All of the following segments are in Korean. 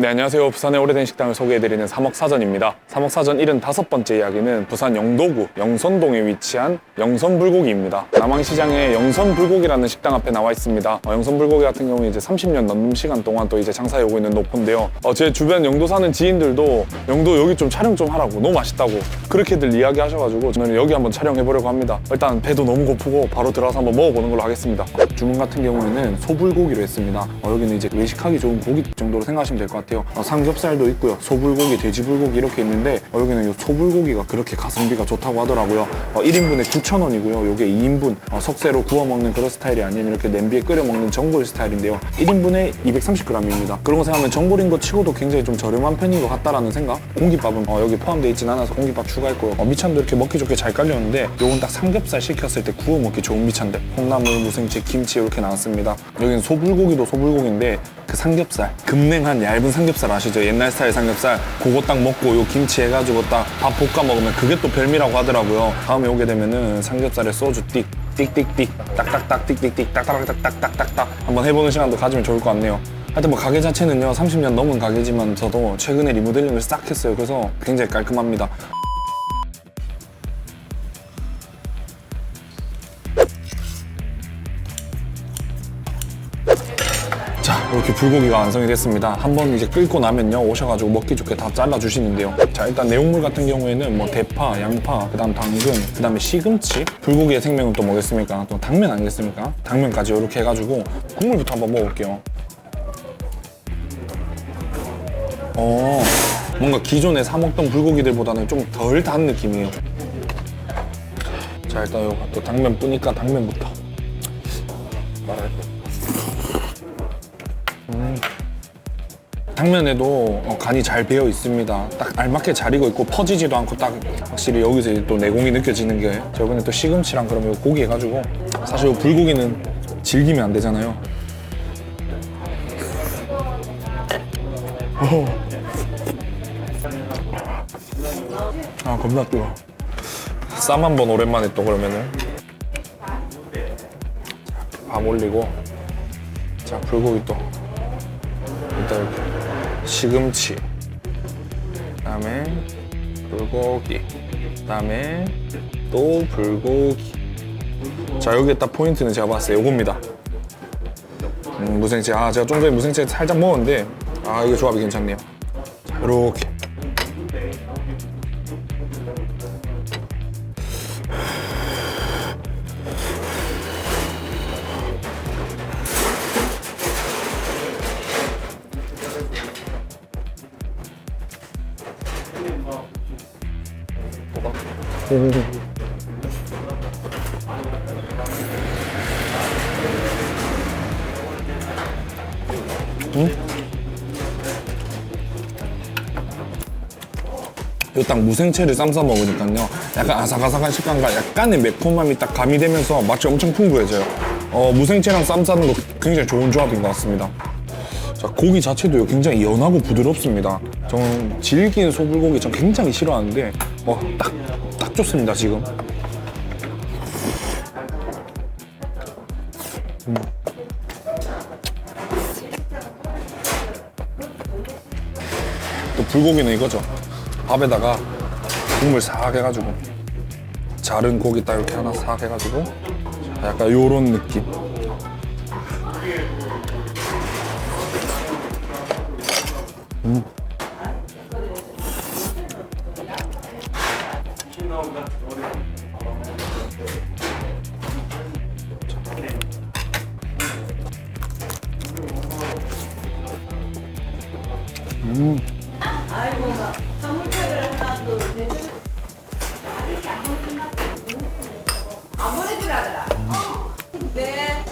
네, 안녕하세요. 부산의 오래된 식당을 소개해드리는 삼억사전입니다. 삼억사전 75번째 이야기는 부산 영도구 영선동에 위치한 영선불고기입니다. 남항시장에 영선불고기라는 식당 앞에 나와 있습니다. 어, 영선불고기 같은 경우는 이제 30년 넘는 시간 동안 또 이제 장사해 오고 있는 노포인데요. 어, 제 주변 영도 사는 지인들도 영도 여기 좀 촬영 좀 하라고 너무 맛있다고 그렇게들 이야기하셔가지고 저는 여기 한번 촬영해보려고 합니다. 일단 배도 너무 고프고 바로 들어가서 한번 먹어보는 걸로 하겠습니다. 주문 같은 경우에는 소불고기로 했습니다. 어, 여기는 이제 외식하기 좋은 고기 정도로 생각하시면 될 것 같아요. 어, 삼겹살도 있고요. 소불고기, 돼지불고기 이렇게 있는데 어, 여기는 이 소불고기가 그렇게 가성비가 좋다고 하더라고요. 어, 1인분에 9,000원이고요. 이게 2인분 어, 석쇠로 구워 먹는 그런 스타일이 아닌 이렇게 냄비에 끓여 먹는 전골 스타일인데요. 1인분에 230g입니다. 그런 거 생각하면 전골인 거 치고도 굉장히 좀 저렴한 편인 것 같다라는 생각. 공깃밥은 어, 여기 포함되어 있진 않아서 공깃밥 추가했고요. 어, 미찬도 이렇게 먹기 좋게 잘 깔렸는데 요건 딱 삼겹살 시켰을 때 구워 먹기 좋은 미찬들. 콩나물, 무생채, 김치 이렇게 나왔습니다. 여기는 소불고기도 소불고기인데 그 삼겹살 급냉한 얇은 삼겹살 아시죠? 옛날 스타일 삼겹살 그거 딱 먹고 요 김치 해가지고 딱 밥 볶아 먹으면 그게 또 별미라고 하더라고요. 다음에 오게 되면은 삼겹살에 소주 띡 띡띡띡 딱딱딱 띡띡띡 딱딱딱딱딱딱딱 한번 해보는 시간도 가지면 좋을 것 같네요. 하여튼 뭐 가게 자체는요 30년 넘은 가게지만 저도 최근에 리모델링을 싹 했어요. 그래서 굉장히 깔끔합니다. 불고기가 완성이 됐습니다. 한번 이제 끓고 나면요. 오셔가지고 먹기 좋게 다 잘라 주시는데요. 자 일단 내용물 같은 경우에는 뭐 대파, 양파, 그 다음 당근, 그 다음에 시금치. 불고기의 생명은 또 뭐겠습니까? 또 당면 아니겠습니까? 당면까지 이렇게 해가지고 국물부터 한번 먹어볼게요. 어 뭔가 기존에 사 먹던 불고기들보다는 좀 덜 단 느낌이에요. 자 일단 요거 또 당면 뿌니까 당면부터 당면에도 어, 간이 잘 배어 있습니다. 딱 알맞게 잘 익어 있고 퍼지지도 않고 딱 확실히 여기서 또 내공이 느껴지는 게 저번에 또 시금치랑 그러면 요 고기 해가지고 사실 요 불고기는 질기면 안 되잖아요. 어. 아 겁나 뜨거. 쌈 한 번 오랜만에 또 그러면은 밥 올리고 자 불고기 또 일단 이렇게 시금치. 그다음에 불고기. 그다음에 또 불고기. 자 여기에 딱 포인트는 제가 때 요겁니다. 음, 무생채. 아 제가 좀 전에 무생채 살짝 먹었는데 아 이거 조합이 괜찮네요. 자 이렇게 요딱 무생채를 쌈싸 먹으니까요. 약간 아삭아삭한 식감과 약간의 매콤함이 딱 가미되면서 맛이 엄청 풍부해져요. 어, 무생채랑 쌈 싸는 거 굉장히 좋은 조합인 것 같습니다. 자 고기 자체도 굉장히 연하고 부드럽습니다. 저는 질긴 소불고기 전 굉장히 싫어하는데 어, 딱, 딱 좋습니다 지금. 음. 또 불고기는 이거죠. 밥에다가 국물 싹 해가지고 자른 고기 딱 이렇게 하나 싹 해가지고 약간 요런 느낌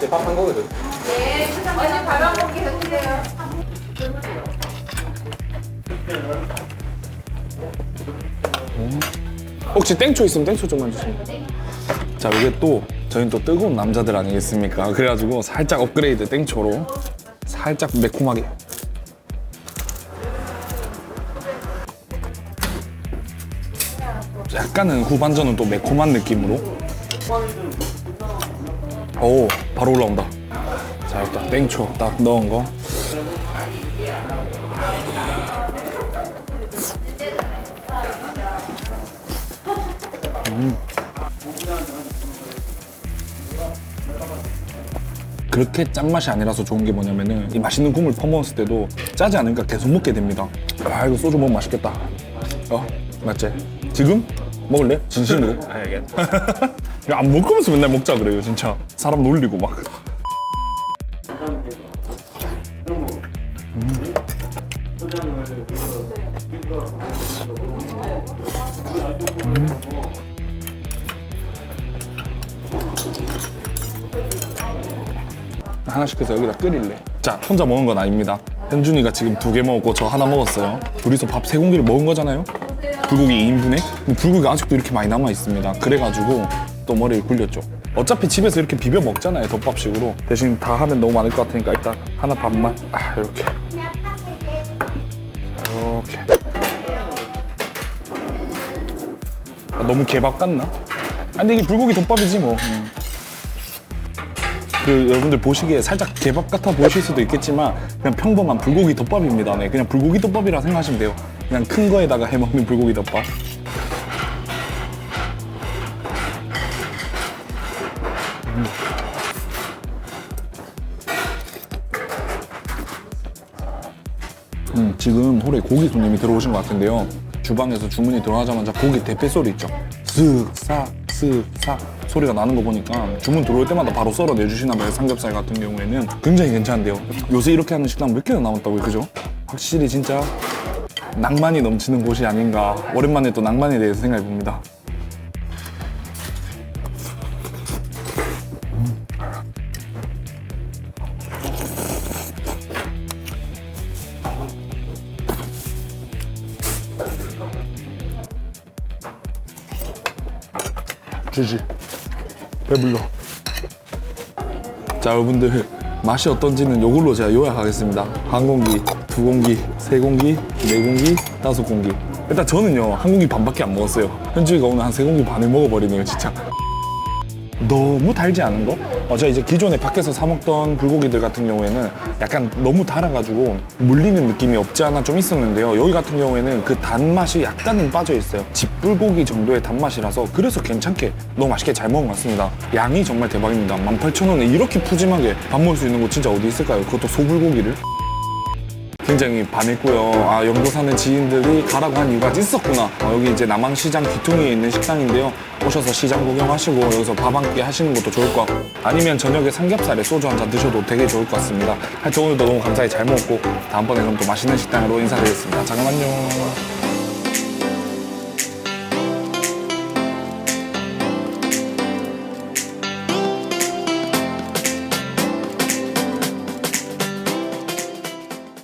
밥한 거거든 네, 어제 밥안 먹게 해주세요. 혹시 땡초 있으면 땡초 좀만 주세요. 자, 이게 또 저희는 또 뜨거운 남자들 아니겠습니까? 그래가지고 살짝 업그레이드 땡초로 살짝 매콤하게. 약간은 후반전은 또 매콤한 느낌으로. 오, 바로 올라온다. 자, 일단 땡초 딱 넣은 거. 그렇게 짠맛이 아니라서 좋은 게 뭐냐면은 이 맛있는 국물 퍼먹었을 때도 짜지 않으니까 계속 먹게 됩니다. 아 이거 소주 먹으면 맛있겠다. 어 맞지? 지금 먹을래? 진심으로? 알겠다. 야, 안 먹으면서 맨날 먹자 그래요 진짜. 사람 놀리고 막. 하나씩 해서 여기다 끓일래. 자, 혼자 먹은 건 아닙니다. 현준이가 지금 두 개 먹었고 저 하나 먹었어요. 둘이서 밥 세 공기를 먹은 거잖아요. 불고기 2인분에 근데 불고기가 아직도 이렇게 많이 남아 있습니다. 그래가지고 또 머리를 굴렸죠. 어차피 집에서 이렇게 비벼 먹잖아요, 덮밥식으로. 대신 다 하면 너무 많을 것 같으니까 일단 하나 반만. 아, 이렇게. 이렇게. 아, 너무 개밥 같나? 아, 근데 이게 불고기 덮밥이지 뭐. 음. 그 여러분들 보시기에 살짝 개밥 같아 보이실 수도 있겠지만 그냥 평범한 불고기 덮밥입니다. 네, 그냥 불고기 덮밥이라 생각하시면 돼요. 그냥 큰 거에다가 해 먹는 불고기 덮밥. 음, 지금 홀에 고기 손님이 들어오신 것 같은데요. 주방에서 주문이 들어가자마자 고기 대패 소리 있죠. 쓱, 싹, 쓱, 싹 소리가 나는 거 보니까 주문 들어올 때마다 바로 썰어 내주시나 봐요. 삼겹살 같은 경우에는 굉장히 괜찮은데요. 요새 이렇게 하는 식당 몇 개나 남았다고요, 그죠? 확실히 진짜 낭만이 넘치는 곳이 아닌가. 오랜만에 또 낭만에 대해서 생각해 봅니다. 주지. 배불러. 자, 여러분들 맛이 어떤지는 이걸로 제가 요약하겠습니다. 한 공기, 두 공기, 세 공기, 네 공기, 다섯 공기. 일단 저는요 한 공기 반밖에 안 먹었어요. 현주이가 오늘 한 세 공기 반을 먹어버리네요, 진짜. 너무 달지 않은 거? 어, 제가 이제 기존에 밖에서 사 먹던 불고기들 같은 경우에는 약간 너무 달아가지고 물리는 느낌이 없지 않아 좀 있었는데요. 여기 같은 경우에는 그 단맛이 약간은 빠져 있어요. 집불고기 정도의 단맛이라서 그래서 괜찮게 너무 맛있게 잘 먹은 것 같습니다. 양이 정말 대박입니다. 18,000원에 이렇게 푸짐하게 밥 먹을 수 있는 곳 진짜 어디 있을까요? 그것도 소불고기를. 굉장히 반했고요. 아, 영도 사는 지인들이 가라고 한 이유가 있었구나. 어, 여기 이제 남항시장 귀퉁이에 있는 식당인데요. 오셔서 시장 구경하시고 여기서 밥 한 끼 하시는 것도 좋을 것 같고 아니면 저녁에 삼겹살에 소주 한 잔 드셔도 되게 좋을 것 같습니다. 하여튼 오늘도 너무 감사히 잘 먹었고 다음번에 그럼 또 맛있는 식당으로 인사드리겠습니다. 잠깐만요.